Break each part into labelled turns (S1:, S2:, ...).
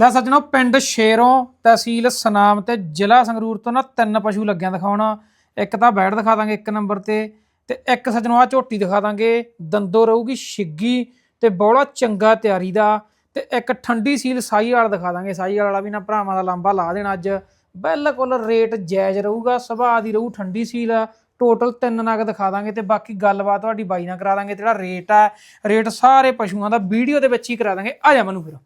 S1: ਲੈ ਸੱਜਣੋ, ਪਿੰਡ ਸ਼ੇਰੋਂ ਤਹਿਸੀਲ ਸਨਾਮ ਤੇ ਜ਼ਿਲ੍ਹਾ ਸੰਗਰੂਰ ਤੋਂ ਨਾ ਤਿੰਨ ਪਸ਼ੂ ਲੱਗਿਆ ਦਿਖਾਉਣਾ। ਇੱਕ ਤਾਂ ਬੈੜ ਦਿਖਾ ਦਾਂਗੇ ਇੱਕ ਨੰਬਰ ਤੇ ਤੇ ਇੱਕ ਸੱਜਣੋ ਆ ਝੋਟੀ ਦਿਖਾ ਦਾਂਗੇ। ਦੰਦੋ ਰਹੂਗੀ ਛਿੱਗੀ ਤੇ ਬੋਲਾ ਚੰਗਾ ਤਿਆਰੀ ਦਾ ਤੇ ਇੱਕ ਠੰਡੀ ਸੀਲ ਸਾਈ ਵਾਲਾ ਦਿਖਾ ਦਾਂਗੇ। ਸਾਈ ਵਾਲਾ ਵੀ ਨਾ ਭਰਾਵਾਂ ਦਾ ਲਾਂਬਾ ਲਾ ਦੇਣਾ ਅੱਜ। ਬਿਲਕੁਲ ਰੇਟ ਜਾਇਜ਼ ਰਹੂਗਾ, ਸੁਭਾਅ ਦੀ ਰਹੂ ਠੰਡੀ ਸੀਲ। ਟੋਟਲ ਤਿੰਨ ਨਗ ਦਿਖਾ ਦਾਂਗੇ ਤੇ ਬਾਕੀ ਗੱਲਬਾਤ ਤੁਹਾਡੀ ਬਾਈ ਨਾਲ ਕਰਾ ਦਾਂਗੇ ਜਿਹੜਾ ਰੇਟ ਆ, ਰੇਟ ਸਾਰੇ ਪਸ਼ੂਆਂ ਦਾ ਵੀਡੀਓ ਦੇ ਵਿੱਚ ਹੀ ਕਰਾ ਦਾਂਗੇ। ਆ ਜਾ ਮੈਨੂੰ ਫਿਰ।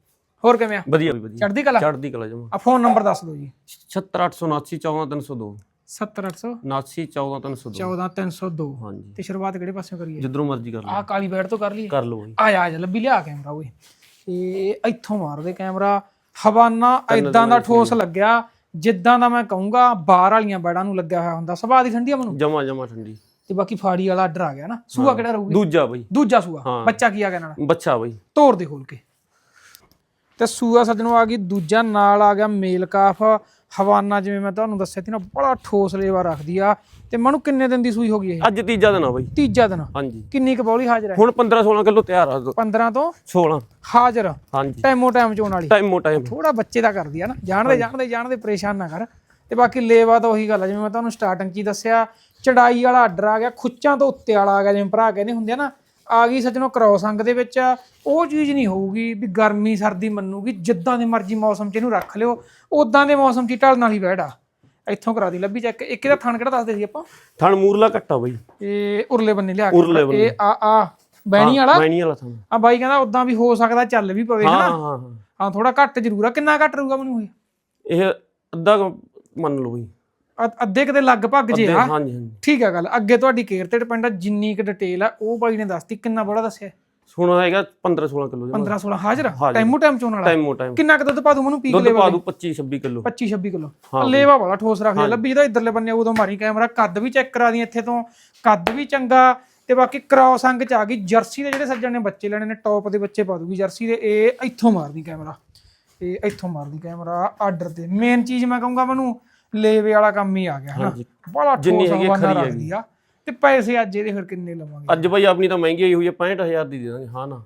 S1: ਹੋਰ ਕਿਵੇਂ ਆ?
S2: ਵਧੀਆ ਵੀ ਵਧੀਆ।
S1: ਚੜ੍ਹਦੀ ਕਲਾ?
S2: ਚੜ੍ਹਦੀ ਕਲਾ ਜਮਾ
S1: ਆ ਫੋਨ ਨੰਬਰ ਦੱਸ ਦਿਓ ਜੀ।
S2: 76879
S1: 70800
S2: 79 14302
S1: 14302
S2: ਹਾਂਜੀ।
S1: ਤੇ ਸ਼ੁਰੂਆਤ ਕਿਹੜੇ ਪਾਸਿਓਂ ਕਰੀਏ?
S2: ਜਿੱਧਰੋਂ ਮਰਜ਼ੀ ਕਰ ਲਓ।
S1: ਆ ਕਾਲੀ ਬੈੜ ਤੋਂ ਕਰ ਲਈਏ।
S2: ਕਰ ਲਓ ਜੀ।
S1: ਆ ਜਾ ਆ ਜਾ ਲੱਭੀ ਲਿਆ ਕੈਮਰਾ ਓਏ। ਇਹ ਇੱਥੋਂ ਮਾਰਦੇ ਕੈਮਰਾ। ਹਵਾਨਾ ਐਦਾਂ ਦਾ ਠੋਸ ਲੱਗਿਆ ਜਿੱਦਾਂ ਦਾ ਮੈਂ ਕਹੂੰਗਾ ਬਾਹਰ ਵਾਲੀਆਂ ਬੈੜਾਂ ਨੂੰ ਲੱਗਿਆ ਹੋਇਆ ਹੁੰਦਾ। ਸੁਭਾਅ ਦੀ ਠੰਡੀ ਆ ਮਨੂੰ।
S2: ਜਮਾ ਜਮਾ ਠੰਡੀ।
S1: ਤੇ ਬਾਕੀ ਫਾੜੀ ਵਾਲਾ ਆਰਡਰ ਆ ਗਿਆ ਨਾ। ਸੂਆ ਕਿਹੜਾ ਰਹੂਗੀ?
S2: ਦੂਜਾ ਬਈ।
S1: ਦੂਜਾ ਸੂਆ। ਬੱਚਾ ਕੀ ਆ ਗਿਆ ਨਾਲ
S2: ਬੱਚਾ ਬਈ।
S1: ਤੋੜ ਦੇ ਖੋਲ ਕੇ। ਤੇ ਸੂਆ ਸੱਜਣੋਂ ਆ ਗਈ ਦੂਜਾ ਨਾਲ ਆ ਗਿਆ ਮੇਲ ਕਾਫ। ਹਵਾਨਾ ਜਿਵੇਂ ਮੈਂ ਤੁਹਾਨੂੰ ਦੱਸਿਆ ਸੀ ਨਾ ਬੜਾ ਠੋਸ ਲੇਵਾ ਰੱਖਦੀ ਆ। ਤੇ ਮਨੂੰ ਕਿੰਨੇ ਦਿਨ ਦੀ ਸੂਈ ਹੋ ਗਈ ਇਹ?
S2: ਅੱਜ ਤੀਜਾ ਦਿਨ ਆ ਬਈ।
S1: ਤੀਜਾ ਦਿਨ।
S2: ਹਾਂਜੀ।
S1: ਕਿੰਨੀ ਕੁ ਬੌਲੀ ਹਾਜ਼ਰ ਹੈ?
S2: ਹੁਣ 15 16 ਕਿਲੋ ਤਿਆਰ ਆ।
S1: 15 ਤੋਂ
S2: 16
S1: ਹਾਜ਼ਰ।
S2: ਹਾਂਜੀ।
S1: ਟਾਈਮੋ ਟਾਈਮ ਚੋਣ ਵਾਲੀ।
S2: Time time.
S1: ਥੋੜਾ ਬੱਚੇ ਦਾ ਕਰਦੀ ਆ ਨਾ। ਜਾਣਦੇ ਜਾਣਦੇ ਜਾਣਦੇ ਪਰੇਸ਼ਾਨ ਨਾ ਕਰ। ਤੇ ਬਾਕੀ ਲੇਵਾ ਤਾਂ ਉਹੀ ਗੱਲ ਆ। ਜਿਵੇਂ ਮੈਂ ਤੁਹਾਨੂੰ ਸਟਾਰਟਿੰਗ 'ਚ ਦੱਸਿਆ ਚੜਾਈ ਵਾਲਾ ਆਰਡਰ ਆ ਗਿਆ ਖੁੱਚਾਂ ਤੋਂ ਉੱਤੇ ਵਾਲਾ ਆ ਗਿਆ। ਜਿਵੇਂ ਭਰਾ ਕਹਿੰਦੇ ਹੁੰਦੇ ਆ ਨਾ ਆ ਗਈ ਸੱਜਣੋ ਕ੍ਰੋਸ ਅੰਗ ਦੇ ਵਿੱਚ ਉਹ ਚੀਜ਼ ਨਹੀਂ ਹੋਊਗੀ ਵੀ ਗਰਮੀ ਸਰਦੀ ਮੰਨੂਗੀ ਜਿੱਦਾਂ ਦੇ ਮਰਜ਼ੀ ਮੌਸਮ 'ਚ ਇਹਨੂੰ ਰੱਖ ਲਿਓ ਉਦਾਂ ਦੇ ਮੌਸਮ 'ਚ ਹੀ ਢਲਣ ਵਾਲੀ ਬੈੜ ਇੱਥੋਂ ਕਰਾ ਦੀ ਲੱਭੀ ਚੈੱਕ ਇੱਕ ਇਹਦਾ ਥਣ ਕਿਹੜਾ ਦੱਸਦੇ ਸੀ ਆਪਾਂ?
S2: ਥਣ ਮੂਰਲਾ ਕੱਟਾ ਬਈ।
S1: ਇਹ ਉਰਲੇ ਬੰਨੇ ਲਿਆ ਕੇ। ਇਹ ਆ ਆ ਬੈਣੀ ਵਾਲਾ?
S2: ਮੈਣੀ ਵਾਲਾ ਥਣ।
S1: ਆ ਬਾਈ ਕਹਿੰਦਾ ਉਦਾਂ ਵੀ ਹੋ ਸਕਦਾ ਚੱਲ ਵੀ ਪਵੇ
S2: ਹਾਂ
S1: ਹਨਾ?
S2: ਹਾਂ ਹਾਂ
S1: ਹਾਂ। ਥੋੜਾ ਘੱਟ ਜ਼ਰੂਰ ਆ ਕਿੰਨਾ ਘੱਟ ਰਹੂਗਾ ਮੈਨੂੰ ਇਹ?
S2: ਇਹ ਅੱਧਾ ਮੰਨ ਲਓ ਬਈ।
S1: ਅ- ਅੱਧੇ ਕਿਤੇ ਲਗਭਗ ਜੇ
S2: ਅੱਧੇ-
S1: ਆ
S2: ਹਾਂਜੀ ਹਾਂਜੀ।
S1: ਠੀਕ ਆ ਗੱਲ। ਅੱਗੇ ਤੁਹਾਡੀ ਕੇਅਰ ਤੇ ਡਿਪੈਂਡ ਆ ਜਿੰਨੀ ਕੁ ਡਿਟੇਲ ਆ ਉਹ ਬਾਈ ਨੇ ਦੱਸਤੀ ਕਿੰਨਾ ਬੜਾ ਦੱਸਿਆ?
S2: ਹੁਣ ਹੈਗਾ 15 16 ਕਿਲੋ ਜਮਾ
S1: 15 16 ਹਾਜ਼ਰ। ਟਾਈਮੋ ਟਾਈਮ ਚੋਣ ਵਾਲਾ?
S2: Time time.
S1: ਕਿੰਨਾ ਕੁ ਦੁੱਧ ਪਾ ਦੂ ਮੈਨੂੰ ਪੀਕ
S2: ਦੁੱਧ
S1: ਲੈਵਲ
S2: ਪਾ ਦੂ? 25 26 ਕਿਲੋ।
S1: 25 26 ਕਿਲੋ। ਲੇਵਾ ਵਾਲਾ ਠੋਸ ਰੱਖ ਲਿਆ। ਲੱਭੀ ਜਿਹਦਾ ਇਧਰਲੇ ਬੰਨੇ ਉਦੋਂ ਮਾਰੀ ਕੈਮਰਾ ਕੱਦ ਵੀ ਚੈੱਕ ਕਰਾ ਦੀ ਇੱਥੇ ਤੋਂ। ਕੱਦ ਵੀ ਚੰਗਾ ਤੇ ਬਾਕੀ ਕ੍ਰਾਸ ਅੰਗ ਚ ਆ ਗਈ। ਜਰਸੀ ਦੇ ਜਿਹੜੇ ਸੱਜਣ ਨੇ ਬੱਚੇ ਲੈਣੇ ਨੇ ਟੌਪ ਦੇ ਬੱਚੇ ਪਾ ਦੂਗੀ ਜਰਸੀ ਦੇ। ਇਹ ਇੱਥੋਂ ਮਾਰਦੀ ਕੈਮਰਾ। ਇਹ ਇੱਥੋਂ ਮਾਰਦੀ ਕੈਮਰਾ। ਆਰਡਰ ਤੇ। ਮੇਨ ਚੀਜ਼ ਮੈਂ ਕਹੂੰਗਾ ਮੈਨੂੰ ਲੇਵੇ ਵਾਲਾ ਕੰਮ ਹੀ ਆ ਗਿਆ ਹਨਾ?
S2: ਹਾਂਜੀ।
S1: ਬੜਾ
S2: ਜਿੰਨੀ ਹੈਗੀ ਖਰੀ
S1: ਰੱਖਦੀ ਆ। ਤੇ ਪੈਸੇ ਅੱਜ ਇਹਦੇ ਫਿਰ ਕਿੰਨੇ ਲਵਾਂਗੇ?
S2: ਅੱਜ ਬਈ ਆਪਣੀ ਤਾਂ ਮਹਿੰਗੀ ਹੋਈ ਹੋਈ ਹੈ 65000 ਦੀ ਦੇ ਦਾਂਗੇ ਹਾਂ ਨਾ।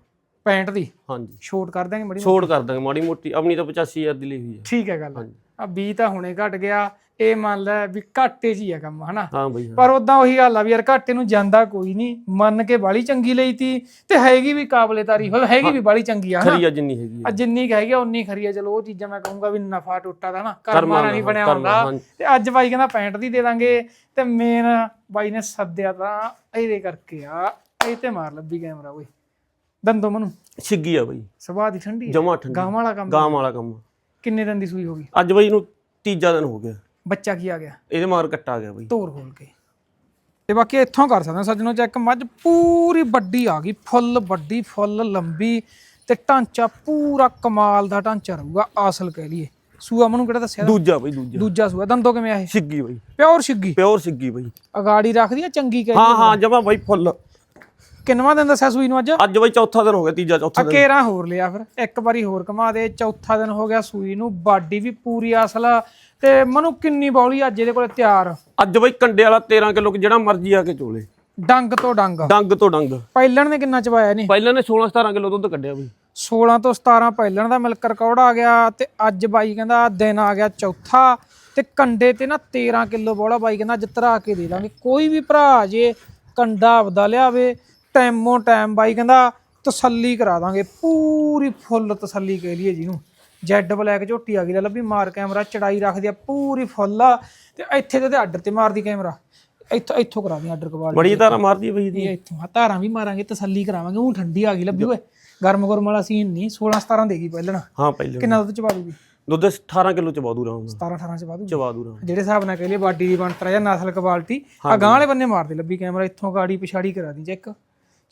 S1: 65 ਦੀ?
S2: ਹਾਂਜੀ।
S1: ਛੋਟ ਕਰ ਦਾਂਗੇ ਮੜੀ
S2: ਛੋੜ ਕਰ ਦਾਂਗੇ ਮਾੜੀ ਮੋਟੀ। ਆਪਣੀ ਤਾਂ 85000 ਦੀ ਲਈ ਹੋਈ ਹੈ
S1: ਠੀਕ ਹੈ ਗੱਲ।
S2: ਹਾਂਜੀ।
S1: ਆ 20 ਤਾਂ ਹੁਣੇ ਘਟ ਗਿਆ। ਇਹ ਮੰਨ ਲੈ ਵੀ ਘਾਟੇ 'ਚ ਹੀ ਆ ਕੰਮ ਹਨਾ?
S2: ਹਾਂ ਬਈ ਹਾਂ।
S1: ਪਰ ਉਦਾਂ ਉਹੀ ਗੱਲ ਆ ਵੀ ਯਾਰ ਘਾਟੇ ਨੂੰ ਜਾਂਦਾ ਕੋਈ ਨਹੀਂ ਮੰਨ ਕੇ ਬਾਲੀ ਚੰਗੀ ਲਈ ਤੀ ਤੇ ਹੈਗੀ ਵੀ ਕਾਬਲੇ ਤਾਰੀਫ ਹੈਗੀ ਵੀ ਬਾਲੀ ਚੰਗੀ ਆ ਹਨਾ?
S2: ਖਰੀ ਆ ਜਿੰਨੀ ਹੈਗੀ
S1: ਆ। ਜਿੰਨੀ ਹੈਗੀ ਆ ਉਨੀ ਖਰੀ ਆ ਚਲੋ ਉਹ ਚੀਜ਼ਾਂ ਮੈਂ ਕਹੂੰਗਾ ਵੀ ਨਫਾ ਟੁੱਟਾ ਦਾ ਨਾ
S2: ਕਰਮਾਂ
S1: ਕਰਮਾਂ ਨਾਲ ਨਹੀਂ ਬਣਿਆ ਹੁੰਦਾ। ਤੇ ਅੱਜ ਬਾਈ ਕਹਿੰਦਾ 65 ਦੀ ਦੇ ਦਾਂਗੇ ਤੇ ਮੇਨ ਬਾਈ ਨੇ ਸੱਦਿਆ ਤਾਂ ਇਹਦੇ ਕਰਕੇ ਆ ਇਹ ਤੇ ਮਾਰ ਲੱਭੀ ਕੈਮਰਾ ਓਏ। ਦੰਦੋ ਮਨੂੰ।
S2: ਛਿੱਗੀ ਆ ਬਈ।
S1: ਸੁਭਾਅ ਦੀ ਠੰਡੀ।
S2: ਜਮਾ ਠੰਡੀ।
S1: ਗਾਂ ਵਾਲਾ ਕੰਮ।
S2: ਗਾਂ ਵਾਲਾ ਕੰਮ।
S1: ਕਿੰਨੇ ਦਿਨ ਦੀ ਸੂਈ ਹੋ ਗਈ?
S2: ਅੱਜ ਬਈ ਇਹਨੂੰ ਤੀਜਾ ਦਿਨ ਹੋ ਗਿਆ।
S1: ਬੱਚਾ ਕੀ ਆ ਗਿਆ?
S2: ਇਹਦੇ ਮਾਰ ਕੱਟਾ ਆ ਗਿਆ ਬਈ।
S1: ਤੋਰ ਖੋਲ ਕੇ। ਤੇ ਬਾਕੀ ਇੱਥੋਂ ਕਰ ਸਕਦੇ ਹਾਂ ਸੱਜਣੋ ਚੈੱਕ। ਮੱਝ ਪੂਰੀ ਵੱਡੀ ਆ ਗਈ ਫੁੱਲ ਵੱਡੀ ਫੁੱਲ ਲੰਬੀ ਤੇ ਢਾਂਚਾ ਪੂਰਾ ਕਮਾਲ ਦਾ ਢਾਂਚਾ ਰਹੂਗਾ ਆਸਲ ਕਹਿ ਲਈਏ। ਸੂਆ ਮਨੂੰ ਕਿਹੜਾ ਦੱਸਿਆ?
S2: ਦੂਜਾ ਬਈ ਦੂਜਾ।
S1: ਦੂਜਾ ਸੂਆ। ਦੰਦੋ ਕਿਵੇਂ ਆ ਇਹ?
S2: ਛਿੱਗੀ ਬਈ।
S1: ਪਿਓਰ ਛਿੱਗੀ
S2: ਪਿਓਰ ਛਿੱਗੀ ਬਈ।
S1: ਅਗਾੜੀ ਰੱਖਦੀ ਆ ਚੰਗੀ ਕਹਿ
S2: ਹਾਂ ਹਾਂ ਜਮਾ ਬਈ ਫੁੱਲ।
S1: ਕਿੰਨਵਾ ਦਿਨ ਦੱਸਿਆ ਸੂਈ ਨੂੰ ਅੱਜ?
S2: ਅੱਜ ਬਈ ਚੌਥਾ ਦਿਨ ਹੋ ਗਿਆ ਤੀਜਾ ਚੌਥਾ ਦਿਨ।
S1: ਅਕੇਰਾ ਹੋਰ ਲਿਆ ਫਿਰ। ਇੱਕ ਵਾਰੀ ਹੋਰ ਘਮਾ ਦੇ ਚੌਥਾ ਦਿਨ ਹੋ ਗਿਆ ਸੂਈ ਨੂੰ। ਬਾਡੀ ਵੀ ਪੂਰੀ ਅਸਲ ਤੇ ਮਨੂੰ ਕਿੰਨੀ ਬੌਲੀ ਅੱਜ ਇਹਦੇ ਕੋਲੇ ਤਿਆਰ?
S2: ਅੱਜ ਬਈ ਕੰਡੇ ਵਾਲਾ 13 ਕਿਲੋ ਜਿਹੜਾ ਮਰਜ਼ੀ ਆ ਕੇ ਚੋਲੇ।
S1: ਡੰਗ ਤੋਂ ਡੰਗ।
S2: ਡੰਗ ਤੋਂ ਡੰਗ।
S1: ਪਹਿਲਣ ਨੇ ਕਿੰਨਾ ਚਵਾਇਆ ਨਹੀਂ?
S2: ਪਹਿਲਾਂ ਨੇ 16 17 ਕਿਲੋ ਦੁੱਧ ਕੱਢਿਆ ਬਈ।
S1: 16 ਤੋਂ 17 ਪਹਿਲਣ ਦਾ ਮਿਲਕ ਰਿਕਾਰਡ ਆ ਗਿਆ ਤੇ ਅੱਜ ਬਾਈ ਕਹਿੰਦਾ ਦਿਨ ਆ ਗਿਆ ਚੌਥਾ ਤੇ ਕੰਡੇ ਤੇ ਨਾ 13 ਕਿਲੋ ਬੋਲਾ ਬਾਈ ਕਹਿੰਦਾ ਅੱਜ ਧਰਾ ਕੇ ਦੇ ਦਾਂਗੇ। ਕੋਈ ਵੀ ਭਰਾ ਜੇ ਕੰਡਾ ਆਪਦਾ ਲਿਆਵੇ ਟਾਈਮੋ ਟਾਈਮ ਬਾਈ ਕਹਿੰਦਾ ਤਸੱਲੀ ਕਰਾ ਦਾਂਗੇ। ਪੂਰੀ ਫੁੱਲ ਤਸੱਲੀ ਕਹਿ ਲਈਏ ਜਿਹਨੂੰ। ਜੈਡ ਬਲੈਕ ਝੋਟੀ ਆ ਗਈ ਲੈ ਲੱਭੀ ਮਾਰ ਕੈਮਰਾ ਚੜਾਈ ਰੱਖਦੀ ਆ ਪੂਰੀ ਫੁੱਲ ਆ। ਤੇ ਇੱਥੇ ਤੇ ਆਰਡਰ ਤੇ ਮਾਰਦੀ ਕੈਮਰਾ ਇੱਥੋਂ ਇੱਥੋਂ ਕਰਾ ਦੀ ਆਰਡਰ ਕਵਾਲ
S2: ਬੜੀ ਧਾਰਾ ਮਾਰਦੀ ਬਈ
S1: ਇਹ ਇੱਥੋਂ ਆ ਧਾਰਾਂ ਵੀ ਮਾਰਾਂਗੇ ਤਸੱਲੀ ਕਰਾਵਾਂਗੇ। ਉਹ ਠੰਡੀ ਆ ਗਈ ਲੱਭੀ ਓਏ। ਗਰਮ ਗਰਮ ਵਾਲਾ ਸੀਨ ਨਹੀਂ 16 17 ਦੇਗੀ ਪਹਿਲਣ
S2: ਹਾਂ ਪਹਿਲਾਂ
S1: ਕਿੰਨਾ ਦੁੱਧ ਚਵਾ ਦੂਗੀ?
S2: ਦੁੱਧ 18 ਕਿਲੋ ਚ ਬਾਦੂ ਰਾਮ
S1: 17 18 ਚਵਾ ਦੂਗੀ।
S2: ਚਵਾ ਦੂ ਰਾਮ
S1: ਜਿਹੜੇ ਹਿਸਾਬ ਨਾਲ ਕਹ ਲਈਏ ਬਾਡੀ ਦੀ ਬਣਤਰ ਜਾਂ ਨਸਲ ਕੁਆਲਿਟੀ ਆ ਗਾਂ ਵਾਲੇ ਬੰਨੇ ਮਾਰਦੇ ਲੱਭੀ ਕੈਮਰਾ ਇੱਥੋਂ ਗਾੜੀ ਪਿਛਾੜੀ ਕਰਾ ਦੀ ਚੈੱਕ।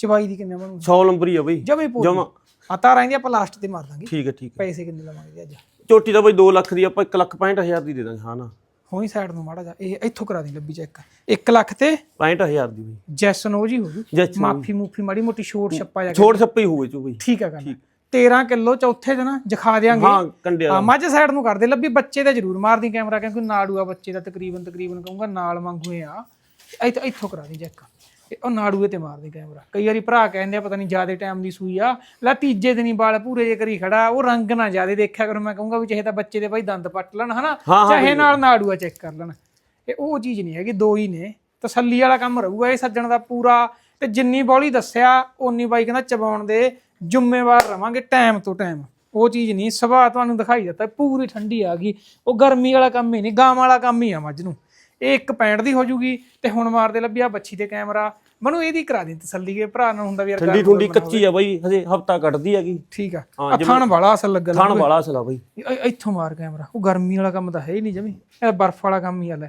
S1: ਚਵਾਈ ਦੀ ਕਿੰਨੇ ਬਣੂ
S2: 100 ਨੰਬਰ ਹੀ ਆ ਬਈ।
S1: ਜਮੇ ਪੂਰੀ
S2: ਜਮਾ।
S1: ਆ ਤਾਰਾਂ ਇਹਦੀਆਂ ਆਪਾਂ ਲਾਸਟ ਤੇ ਮਾਰ ਦਾਂਗੇ।
S2: ਠੀਕ ਹੈ ਠੀਕ ਹੈ।
S1: ਪੈਸੇ ਕਿੰਨੇ ਲਵਾਂਗੇ ਅੱਜ?
S2: ਝੋਟੀ ਤਾਂ ਬਈ 2 ਲੱਖ ਦੀ ਆਪਾਂ 1 ਲੱਖ 65000 ਦੀ ਦੇ ਦਾਂਗੇ ਹਾਂ ਨਾ।
S1: ਹੋਈ ਸਾਈਡ ਨੂੰ ਮਾੜਾ ਜਾ ਇਹ ਇੱਥੋਂ ਕਰਾ ਦੀ ਲੱਭੀ ਚੈੱਕ 1 ਲੱਖ ਤੇ
S2: 65000 ਦੀ ਬਈ।
S1: ਜੈਸ ਨੋ ਜੀ ਹੋ ਜੂ
S2: ਜੈਸ
S1: ਮਾਫੀ ਮੂਫੀ ਮਾੜੀ ਮੋਟੀ ਛੋਟ ਛੱਪਾ ਜਾ
S2: ਛੋੜ ਛੱਪੀ ਹੋਵੇ ਚੋ ਬਈ।
S1: ਠੀਕ ਆ ਗੱਲ। 13 ਕਿਲੋ ਚੌਥੇ ਦਿਨ ਜਖਾ ਦਿਆਂਗੇ।
S2: ਹਾਂ ਕੰਡੇ
S1: ਹਾਂ ਮੱਝ ਸਾਈਡ ਨੂੰ ਕਰਦੇ। ਲੱਭੀ ਬੱਚੇ ਦਾ ਜ਼ਰੂਰ ਮਾਰਦੀ ਕੈਮਰਾ ਕਿਉਂਕਿ ਨਾੜੂਆ ਬੱਚੇ ਦਾ ਤਕਰੀਬਨ ਤਕਰੀਬਨ ਕਹੂੰਗਾ ਨਾਲ ਮੰਗੂਏ ਆ। ਇੱਥੋਂ ਇੱਥੋਂ ਕਰਾ ਦੀ ਚੈੱਕ ਇਹ ਉਹ ਨਾੜੂਏ ਤੇ ਮਾਰਦੇ ਕੈਮਰਾ। ਕਈ ਵਾਰੀ ਭਰਾ ਕਹਿੰਦੇ ਆ ਪਤਾ ਨਹੀਂ ਜਿਆਦੇ ਟਾਈਮ ਦੀ ਸੂਈ ਆ ਲੈ ਤੀਜੇ ਦਿਨ ਹੀ ਵਾਲ ਪੂਰੇ ਜੇ ਕਰੀ ਖੜਾ ਉਹ ਰੰਗ ਨਾ ਜਿਆਦੇ ਦੇਖਿਆ ਕਰੋ ਮੈਂ ਕਹੂੰਗਾ ਵੀ ਚਾਹੇ ਤਾਂ ਬੱਚੇ ਦੇ ਭਾਈ ਦੰਦ ਪੱਟ ਲੈਣ ਹਨਾ? ਚਾਹੇ ਨਾਲ ਨਾੜੂਆ ਚੈੱਕ ਕਰ ਲੈਣ। ਇਹ ਉਹ ਚੀਜ਼ ਨਹੀਂ ਹੈਗੀ ਦੋ ਹੀ ਨੇ। ਤਸੱਲੀ ਵਾਲਾ ਕੰਮ ਰਹੂਗਾ ਇਹ ਸੱਜਣ ਦਾ ਪੂਰਾ। ਤੇ ਜਿੰਨੀ ਬੋਲੀ ਦੱਸਿਆ ਓਨੀ ਬਾਈ ਕਹਿੰਦਾ ਚਬਾਉਣ ਦੇ ਜ਼ਿੰਮੇਵਾਰ ਰਵਾਂਗੇ ਟਾਈਮ ਤੋਂ ਟਾਈਮ ਉਹ ਚੀਜ਼ ਨਹੀਂ ਸੁਭਾਅ ਤੁਹਾਨੂੰ ਦਿਖਾਈ ਦਿੱਤਾ ਪੂਰੀ ਠੰਡੀ ਆ ਗਈ। ਉਹ ਗਰਮੀ ਵਾਲਾ ਕੰਮ ਹੀ ਨਹੀਂ ਗਾਂ ਵਾਲਾ ਕੰਮ ਹੀ ਆ ਮੱਝ ਨੂੰ। ਇਹ ਇੱਕ ਪੈਂਟ ਦੀ ਹੋ ਜੂਗੀ ਤੇ ਹੁਣ ਮਾਰਦੇ ਲੱਭਿਆ ਬੱਚੀ ਤੇ ਕੈਮਰਾ। ਮੈਨੂੰ ਇਹਦੀ ਕਰਾ ਦੇ ਤਸੱਲੀ ਕੇ ਭਰਾ ਨੂੰ ਹੁੰਦਾ ਵੀ ਯਾਰ
S2: ਠੰਡੀ ਠੁੰਡੀ ਕੱਚੀ ਆ ਬਾਈ ਹਜੇ ਹਫਤਾ ਕੱਟਦੀ ਹੈਗੀ।
S1: ਠੀਕ ਆ।
S2: ਹਾਂ,
S1: ਆ ਥਣ ਵਾਲਾ ਅਸਲ ਲੱਗਾ
S2: ਥਣ ਵਾਲਾ ਅਸਲਾ ਬਾਈ।
S1: ਇ- ਇੱਥੋਂ ਮਾਰ ਕੈਮਰਾ। ਉਹ ਗਰਮੀ ਵਾਲਾ ਕੰਮ ਤਾਂ ਹੈ ਹੀ ਨਹੀਂ ਜਮੀ। ਇਹ ਬਰਫ਼ ਵਾਲਾ ਕੰਮ ਹੀ ਆ ਲੈ।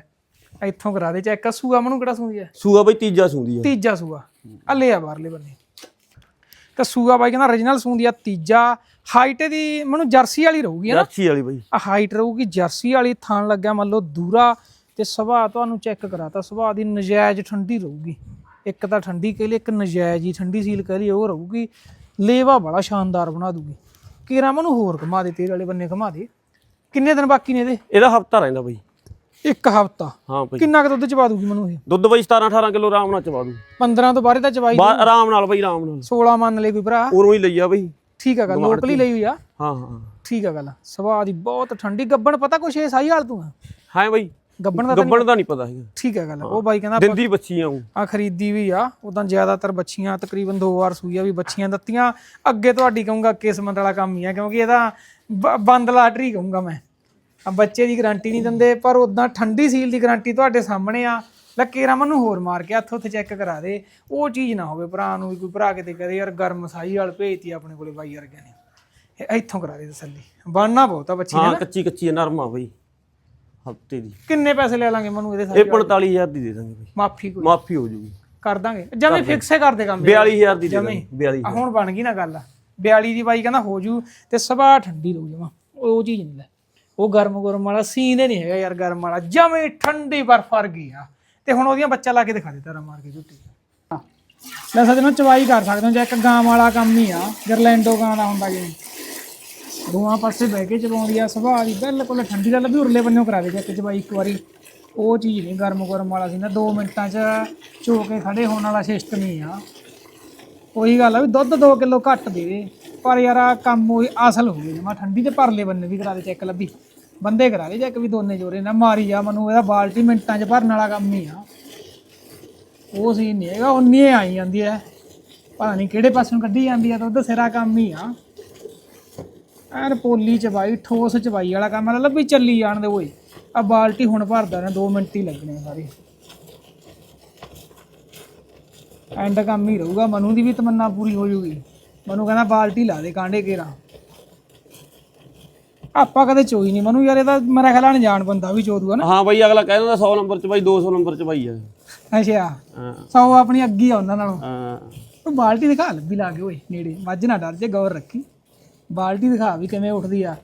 S1: ਇੱਥੋਂ ਕਰਾ ਦੇ ਚੈੱਕ ਸੂਆ ਮਨੂੰ ਕਿਹੜਾ ਸੂਈ ਹੈ
S2: ਸੂਆ ਬਾਈ ਤੀਜਾ ਸੂੰਦੀ ਆ।
S1: ਤੀਜਾ ਸੂਆ। ਆ ਲੈ ਆ ਬਾਹਰਲੇ ਬੰਨੇ। ਤਾਂ ਸੂਆ ਬਾਈ ਕਹਿੰਦਾ origignal ਸੂੰਦੀ ਆ ਤੀਜਾ। ਹਾਈਟ ਦੀ ਮੈਨੂੰ ਜਰਸੀ ਵਾਲੀ ਰਹੂਗੀ ਨਾ?
S2: ਜਰਸੀ ਵਾਲੀ ਬਾਈ।
S1: ਆ ਹਾਈਟ ਰਹੂਗੀ ਜਰਸੀ ਵਾਲੀ ਥਾਣ ਲੱਗਿਆ ਮੰਨ ਲਓ ਦੂਰਾ। ਤੇ ਸੁਭਾਅ ਤੁਹਾਨੂੰ ਚੈੱਕ ਕਰਾਤਾ ਸੁਭਾਅ ਦੀ ਨਜਾਇਜ਼ ਠੰਡੀ ਰਹੂਗੀ। ਇੱਕ ਤਾਂ ਠੰਡੀ ਕਹਿ ਲਈ ਇੱਕ ਨਜਾਇਜ਼ ਹੀ ਠੰਡੀ ਸੀਲ ਕਹਿ ਲਈ ਉਹ ਰਹੂਗੀ। ਲੇਵਾ ਬੜਾ ਸ਼ਾਨਦਾਰ ਬਣਾ ਦੂਗੀ। ਕੀਰਾ ਮੈਨੂੰ ਹੋਰ ਘੁਮਾ ਦੇ ਤੇਰੇ ਵਾਲੇ ਬੰਨੇ ਘੁਮਾ ਦੇ। ਕਿੰਨੇ ਦਿਨ ਬਾਕੀ ਨੇ ਇਹਦੇ?
S2: ਇਹਦਾ ਹਫਤਾ ਰਹਿੰਦਾ ਬਾਈ।
S1: ਇੱਕ ਹਫਤਾ।
S2: ਹਾਂ ਬਾਈ।
S1: ਕਿੰਨਾ ਕੁ ਦੁੱਧ ਚਵਾ ਦੂਗੀ ਮੈਨੂੰ ਇਹ?
S2: ਦੁੱਧ ਬਾਈ 17 18 ਕਿਲੋ ਆਰਾਮ ਨਾਲ ਚਵਾ ਦੂ।
S1: 15 ਤੋਂ ਬਾਅਦ ਤਾਂ ਚਵਾਈ
S2: ਬਾ ਆਰਾਮ ਨਾਲ ਬਾਈ ਆਰਾਮ ਨਾਲ।
S1: 16 ਮੰਨ ਲੈ ਕੋਈ ਭਰਾ।
S2: ਉਰੋਂ ਹੀ ਲਈ ਆ ਬਾਈ।
S1: ਠੀਕ ਆ ਗੱਲ ਲੋਕਲੀ ਲਈ ਹੋਈ ਆ।
S2: ਹਾਂ ਹਾਂ
S1: ਠੀਕ ਆ ਗੱਲ। ਸੁਭਾਅ ਦੀ ਬਹੁਤ ਠੰਡੀ। ਗੱਬਣ ਪਤਾ ਕੁਛ ਇਹ ਸਾਈ ਹਾਲ ਤੂੰ ਆ?
S2: ਹਾਂ ਬਾਈ।
S1: ਗੱਬਣ ਦਾ
S2: ਗੱਬਣ ਦਾ ਨਹੀਂ ਪਤਾ ਹੈਗਾ
S1: ਠੀਕ ਆ ਗੱਲ ਉਹ ਬਾਈ ਕਹਿੰਦਾ
S2: ਦਿੰਦੀ ਬੱਚੀਆਂ ਉਹ।
S1: ਆ ਖਰੀਦੀ ਵੀ ਆ ਉਦਾਂ ਜ਼ਿਆਦਾਤਰ ਬੱਚੀਆਂ ਤਕਰੀਬਨ ਦੋ ਵਾਰ ਸੂਈਆਂ ਵੀ ਬੱਚੀਆਂ ਦਿੱਤੀਆਂ। ਅੱਗੇ ਤੁਹਾਡੀ ਕਹੂੰਗਾ ਕਿਸਮਤ ਵਾਲਾ ਕੰਮ ਹੀ ਆ ਕਿਉਂਕਿ ਇਹਦਾ ਬ- ਬੰਦ ਲਾਟਰੀ ਕਹੂੰਗਾ ਮੈਂ। ਆ ਬੱਚੇ ਦੀ ਗਾਰੰਟੀ ਨਹੀਂ ਦਿੰਦੇ ਪਰ ਉਦਾਂ ਠੰਡੀ ਸੀਲ ਦੀ ਗਾਰੰਟੀ ਤੁਹਾਡੇ ਸਾਹਮਣੇ ਆ। ਲੱਕੇ ਰਮਨ ਨੂੰ ਹੋਰ ਮਾਰ ਕੇ ਹੱਥ ਉੱਥੇ ਚੈੱਕ ਕਰਾ ਦੇ। ਉਹ ਚੀਜ਼ ਨਾ ਹੋਵੇ ਭਰਾ ਨੂੰ ਵੀ ਕੋਈ ਭਰਾ ਕਿਤੇ ਕਹਦੇ ਯਾਰ ਗਰਮ ਸਾਈ ਵਾਲ ਭੇਜਤੀ ਆਪਣੇ ਕੋਲੇ ਬਾਈ ਵਰਗਿਆਂ ਨੇ। ਇਹ ਇੱਥੋਂ ਕਰਾ ਦੇ ਤਸੱਲੀ। ਬਣਨਾ ਬਹੁਤ ਆ ਬੱਚੀ
S2: ਹਾਂ
S1: ਨੇ?
S2: ਕੱਚੀ ਕੱਚੀ ਆ, ਨਰਮ ਆ ਬਾਈ। ਹਫ਼ਤੇ ਦੀ।
S1: ਕਿੰਨੇ ਪੈਸੇ ਲੈ ਲਾਂਗੇ ਮੈਨੂੰ ਇਹਦੇ
S2: ਇਹ
S1: ਸਾਈ
S2: 45000 ਦੀ ਦੇ ਦਾਂਗੇ ਬਾਈ।
S1: ਮਾਫੀ ਕੋਈ।
S2: ਮਾਫੀ ਹੋ ਜੂਗੀ।
S1: ਕਰ ਦਾਂਗੇ। ਜਮੇ ਫਿਕਸੇ ਕਰ ਦੇ ਕੰਮ
S2: 42000 ਦੀ ਦੇ ਦਾਂਗੇ 42
S1: ਆ ਹੁਣ ਬਣ ਗਈ ਨਾ ਗੱਲ। 42 ਦੀ ਬਾਈ ਕਹਿੰਦਾ ਹੋ ਜੂ ਤੇ ਸਭਾ ਠੰਡੀ ਰਹੂ ਜਮਾ। ਉਹ ਚੀਜ਼ ਨਹੀਂ ਲੈ। ਉਹ ਗਰਮ ਗਰਮ ਵਾਲਾ ਸੀਨ ਹੀ ਨਹੀਂ ਹੈਗਾ ਯਾਰ ਗਰਮ ਵਾਲਾ। ਜਮੇ ਠੰਡੀ ਬਰਫ ਵਰਗੀ ਆ। ਤੇ ਹੁਣ ਉਹਦੀਆਂ ਬੱਚਾ ਲਾ ਕੇ ਦਿਖਾ ਦੇ ਤਾਰਾ ਮਾਰ ਕੇ ਝੁੱਟੀ। ਲੈ ਸਜਣੋ ਚਵਾਈ ਕਰ ਸਕਦੇ ਹੋ ਜੇ ਇੱਕ ਗਾਂ ਵਾਲਾ ਕੰਮ ਹੀ ਆ। ਗਰਲੈਂਡੋ ਗਾਂ ਦਾ ਹੁੰਦਾ ਜਿਵੇਂ। ਦੋਵਾਂ ਪਾਸੇ ਬਹਿ ਕੇ ਚਲਾਉਂਦੀ ਆ, ਸੁਭਾਅ ਦੀ ਬਿਲਕੁਲ ਠੰਡੀ ਦਾ ਲੱਭੀ ਉਰਲੇ ਬੰਨਿਓ ਕਰਾ ਦੇ ਜੇ ਚਵਾਈ ਇੱਕ ਵਾਰੀ। ਉਹ ਚੀਜ਼ ਨਹੀਂ ਗਰਮ ਗਰਮ ਵਾਲਾ ਸੀ ਨਾ 2 ਮਿੰਟਾਂ 'ਚ ਚੋ ਕੇ ਖੜੇ ਹੋਣ ਵਾਲਾ ਸਿਸਟਮ ਹੀ ਆ। ਉਹੀ ਗੱਲ ਆ ਵੀ ਦੁੱਧ 2 ਕਿਲੋ ਘੱਟ ਦੇਵੇ ਪਰ ਯਾਰ ਆ ਕੰਮ ਉਹ ਅਸਲ ਹੋ ਗਈ ਮੈਂ ਠੰਡੀ ਤੇ ਭਰਲੇ ਬੰਨੇ ਵੀ ਕਰਾ ਦੇ ਚੈੱਕ ਲੱਭੀ। ਬੰਦੇ ਕਰਾ ਦੇ ਚੈੱਕ ਵੀ ਦੋਨੇ ਜੋਰੇ ਨਾ, ਮਾਰੀ ਆ ਮੈਨੂੰ ਇਹਦਾ ਬਾਲਟੀ ਮਿੰਟਾਂ 'ਚ ਭਰਨ ਵਾਲਾ ਕੰਮ ਹੀ ਆ। ਉਹ ਸੀਨ ਨਹੀਂ ਹੈਗਾ ਉਨੀ ਆਈ ਜਾਂਦੀ ਹੈ ਪਤਾ ਨਹੀਂ ਕਿਹੜੇ ਪਾਸੋਂ ਕੱਢੀ ਜਾਂਦੀ ਆ ਦੁੱਧ ਸਿਰਾ ਕੰਮ ਹੀ ਆ। ਐਨ ਪੋਲੀ ਚਬਾਈ ਠੋਸ ਚਬਾਈ ਵਾਲਾ ਕੰਮ ਆ ਲੱਭੀ ਚੱਲੀ ਜਾਣ ਦੇ ਓਏ। ਆ ਬਾਲਟੀ ਹੁਣ ਭਰਦਾ ਨੇ 2 ਮਿੰਟ ਹੀ ਲੱਗਣੇ ਸਾਰੇ। ਐਂਡ ਕੰਮ ਹੀ ਰਹੂਗਾ ਮਨੂ ਦੀ ਵੀ ਤਮੰਨਾ ਪੂਰੀ ਹੋ ਜੂਗੀ। ਮਨੂ ਕਹਿੰਦਾ ਬਾਲਟੀ ਲਾ ਦੇ ਕਾਂਡੇ ਕੇਰਾ ਆਪਾਂ ਕਦੇ ਚੋਈ ਨਹੀਂ ਮਨੂ ਯਾਰ ਇਹਦਾ ਮੇਰਾ ਖਿਆਲ ਅਣਜਾਣ ਬੰਦਾ ਵੀ ਚੋਦੂਗਾ ਨਾ।
S2: ਹਾਂ ਬਾਈ ਅਗਲਾ ਕਹਿ ਦਿੰਦਾ 100 ਨੰਬਰ ਚ ਬਾਈ 200 ਨੰਬਰ ਚ ਬਾਈ ਆ।
S1: ਅੱਛਾ।
S2: ਹਾਂ।
S1: ਸੌ ਆਪਣੀ ਅੱਗੀ ਆ ਉਹਨਾਂ ਨਾਲੋਂ।
S2: ਹਾਂ।
S1: ਉਹ ਬਾਲਟੀ ਦਿਖਾ ਲੱਭੀ ਲਾ ਕੇ ਓਏ ਨੇੜੇ। ਮੱਝ ਨਾ ਡਰ ਜੇ ਗੌਰ ਰੱਖੀ। ਬਾਲਟੀ ਦਿਖਾ ਵੀ ਕਿਵੇਂ ਉੱਠਦੀ ਆ।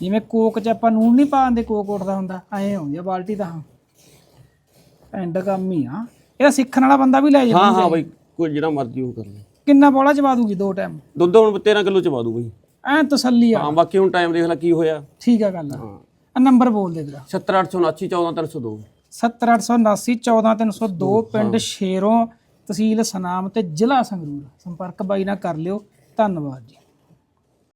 S1: ਜਿਵੇਂ ਕੋਕ ਚ ਆਪਾਂ ਨੂਨ ਨਹੀਂ ਪਾਉਂਦੇ ਕੋਕ ਉੱਠਦਾ ਹੁੰਦਾ ਐਂ ਆਉਂਦੀ ਆ ਬਾਲਟੀ ਤਾਂ। ਐਂਡ ਕੰਮ ਹੀ ਆ। ਇਹਦਾ ਸਿੱਖਣ ਵਾਲਾ ਬੰਦਾ ਵੀ ਲੈ ਜਾ
S2: ਹਾਂ ਹਾਂ ਬਾਈ ਕੋਈ ਜਿਹੜਾ ਮਰਜ਼ੀ ਉਹ ਕਰ ਲੈ।
S1: ਕਿੰਨਾ ਬੋਲਾ ਚਵਾ ਦੂਗੀ ਦੋ ਟਾਈਮ
S2: ਦੁੱਧ ਹੁਣ 13 ਕਿਲੋ ਚ ਪਾ ਦੂ ਬਾਈ।
S1: ਐਂ ਤਸੱਲੀ ਆ।
S2: ਹਾਂ ਬਾਕੀ ਹੁਣ ਟਾਈਮ ਦੇਖ ਲੈ ਕੀ ਹੋਇਆ।
S1: ਠੀਕ ਆ ਗੱਲ ਆ।
S2: ਹਾਂ।
S1: ਆ ਨੰਬਰ ਬੋਲ ਦੇ ਤੇਰਾ।
S2: 70879 14302
S1: 70879 14302 ਪਿੰਡ ਸ਼ੇਰੋਂ ਤਹਿਸੀਲ ਸਨਾਮ ਤੇ ਜ਼ਿਲ੍ਹਾ ਸੰਗਰੂਰ। ਸੰਪਰਕ ਬਾਈ ਨਾਲ ਕਰ ਲਿਓ। ਧੰਨਵਾਦ ਜੀ।